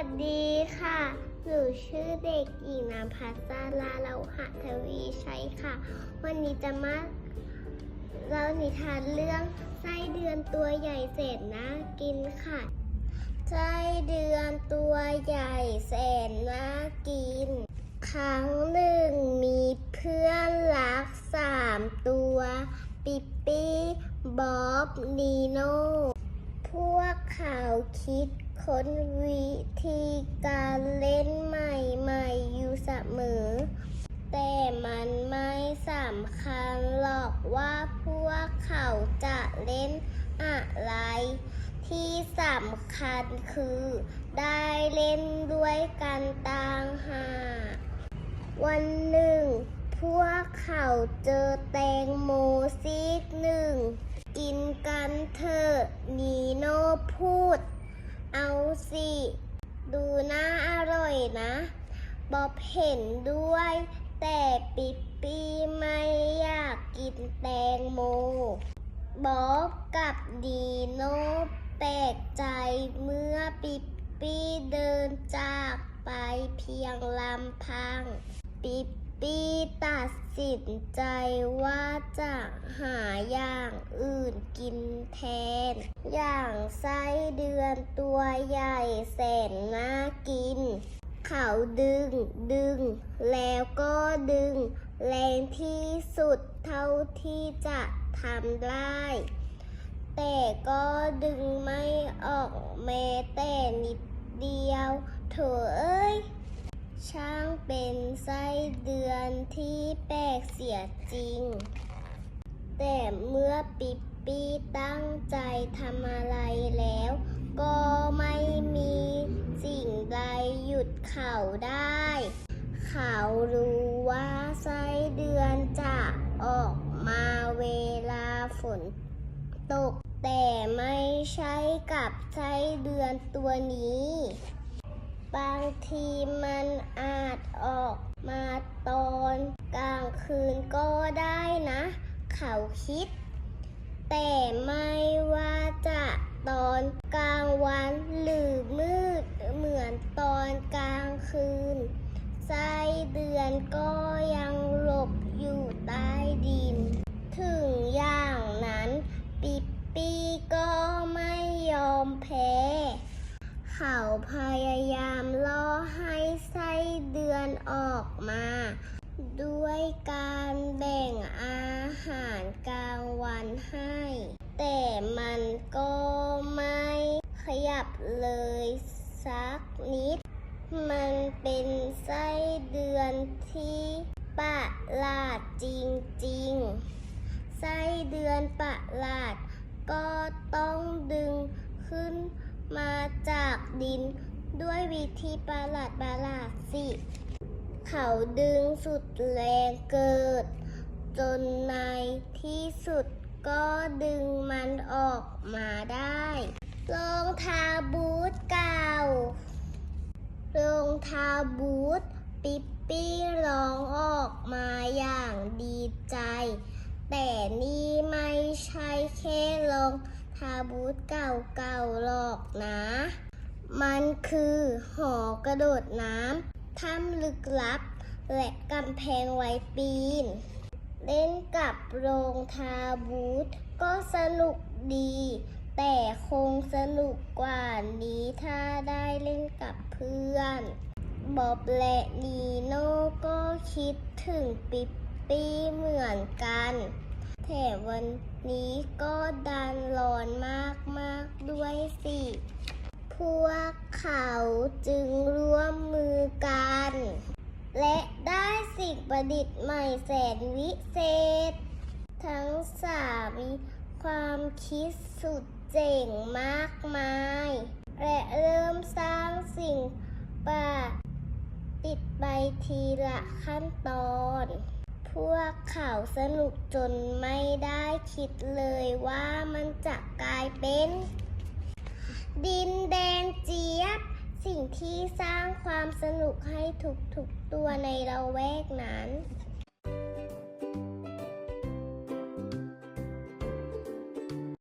วัสดีค่ะ หนูชื่อเด็กหญิงนามพัสลาเราหะทวีชัยค่ะ วันนี้จะมาเรานิทานเรื่องไส้เดือนตัวใหญ่เศษน่ากินค่ะ ไส้เดือนตัวใหญ่แสนน่ากิน ครั้งหนึ่งมีเพื่อนรักสามตัว ปิปปี้ บ๊อบ นีโน่ พวกเขาคิด ค้นวิธีการเล่นใหม่ๆอยู่เสมอ แต่มันไม่สำคัญหรอกว่าพวกเขาจะเล่นอะไร ที่สำคัญคือได้เล่นด้วยกันต่างหากวันหนึ่ง พวกเขาเจอแตงโมซีกหนึ่ง กินกันเถอะนีโน่พูด เอาสิ ดูน่าอร่อยนะบ๊อบเห็นด้วย แต่ปิปปี้ไม่อยากกินแตงโมบ๊อบกับดีโน่แปลกใจเมื่อปิปปี้เดินจากไปเพียงลำพังปิป ปี้ตัดสินใจว่าจะหาอย่างอื่นกินแทน อย่างไส้เดือนตัวใหญ่แสนน่ากิน เขาดึงดึง แล้วก็ดึง แรงที่สุดเท่าที่จะทำได้ แต่ก็ดึงไม่ออกแม้แต่นิดเดียวโถเอ้ย ช่างเป็นไส เดือนที่แปลกเสียจริง แต่เมื่อปิปปี้ตั้งใจทำอะไรแล้ว ก็ไม่มีสิ่งใดหยุดเขาได้ เขารู้ว่าไส้เดือนจะออกมาเวลาฝนตก แต่ไม่ใช่กับไส้เดือนตัวนี้ บางทีมันอาจออกมา เขาคิด แต่ไม่ว่าจะตอนกลางวันหรือมืดเหมือนตอนกลางคืนไส้เดือนก็ยังหลบอยู่ใต้ดิน ถึงอย่างนั้นปิปปี้ก็ไม่ยอมแพ้ เขาพยายามล่อให้ไส้เดือนออกมา ด้วยการแบ่งอาหารกลางวันให้ แต่มันก็ไม่ขยับเลยสักนิด มันเป็นไส้เดือนที่ประหลาดจริงๆ ไส้เดือนประหลาดก็ต้องดึงขึ้นมาจากดินด้วยวิธีประหลาดประหลาดสิ เขาดึงสุดแรงเกิด จนในที่สุดก็ดึงมันออกมาได้รองเท้าบูทเก่ารองเท้าบูทปิปปี้ร้องออกมาอย่างดีใจ แต่นี่ไม่ใช่แค่รองเท้าบูทเก่าๆหรอกนะ มันคือหอกระโดดน้ำ ถ้ำลึกลับ และกำแพงไว้ปีน เล่นกับโรงทาบูทก็สนุกดี แต่คงสนุกกว่านี้ถ้าได้เล่นกับเพื่อนบอบและนีโน่ก็คิดถึงปิปปี้เหมือนกันแต่วันนี้ก็ดันร้อนมากๆด้วยสิ พวกเขาจึงร่วมมือกัน และได้สิ่งประดิษฐ์ใหม่แสนวิเศษ ทั้งสามีความคิดสุดเจ๋งมากมาย และเริ่มสร้างสิ่งประติดไปทีละขั้นตอน พวกเขาสนุกจนไม่ได้คิดเลยว่ามันจะกลายเป็น ดินแดงเจี๊ยบ สิ่งที่สร้างความสนุกให้ทุกๆตัวในละแวกนั้น